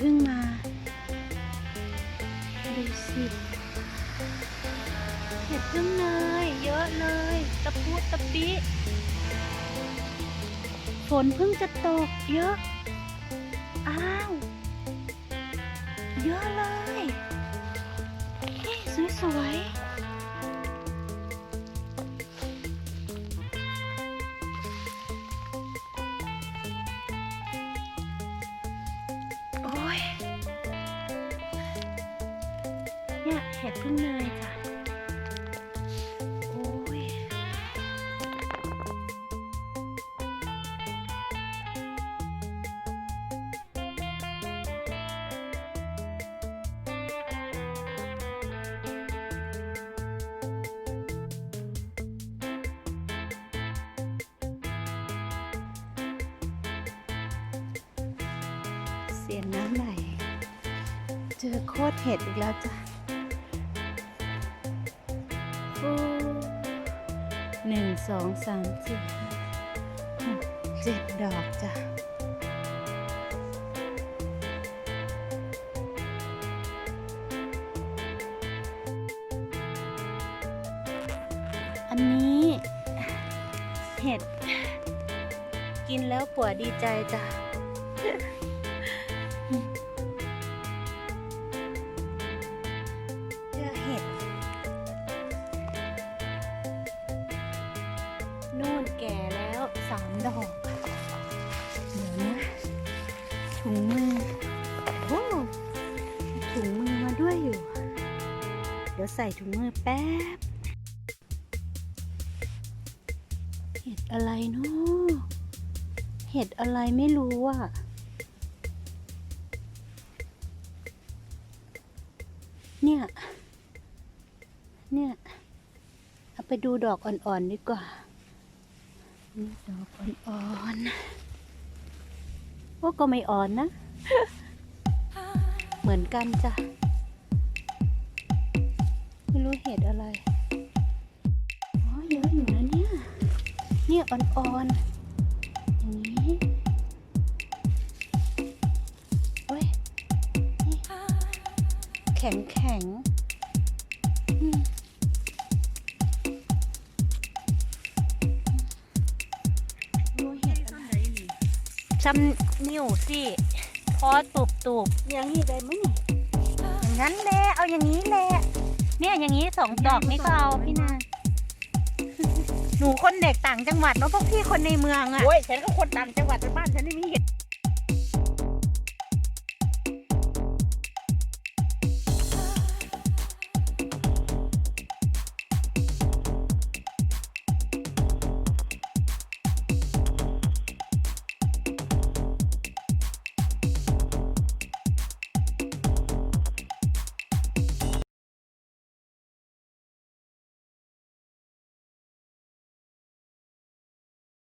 เพิ่งมา ดูสิเห็ดจังเลยเยอะเลย ตะพูตะปีฝนเพิ่งจะตกเยอะ อ้าว เยอะเลย สวยๆ เนี่ยเห็ดพึ่งเนยจ้ะโอ้ยเสียงน้ำไหลเจอโคตรเห็ดอีกแล้วจ้ะ หนึ่งสองสามสี่ห้าเจ็ดดอกจ้ะอันนี้เห็ด กินแล้วผัวดีใจจ้ะ ถุงมือโอ้ถุงมือมาด้วยอยู่ เดี๋ยวใส่ถุงมือแป๊บ เห็ดอะไรเนาะเห็ดอะไรไม่รู้อะเนี่ย เนี่ย เอาไปดูดอกอ่อนๆดีกว่า นี่ดอกอ่อนๆ ว่าก็ไม่อ่อนนะ เหมือนกันจ้ะ ไม่รู้เห็ดอะไร อ๋อเยอะอยู่นะเนี่ย เนี่ยอ่อนๆ อย่างนี้โอ้ยแข็งแข็ง ซ้ำนิ้วสิพอตูบตูบๆอย่างนี้ได้ไหมยอย่างนั้นแหละเอาอย่างนี้แหละเนี่ยอย่างนี้สองดอกนี่ก็เอาพี่นาหนูคนเด็กต่างจังหวัดเนาะพวกพี่คนในเมืองอะโอ้ยฉันก็คนต่างจังหวัดแต่บ้านฉันไม่มีเห็ด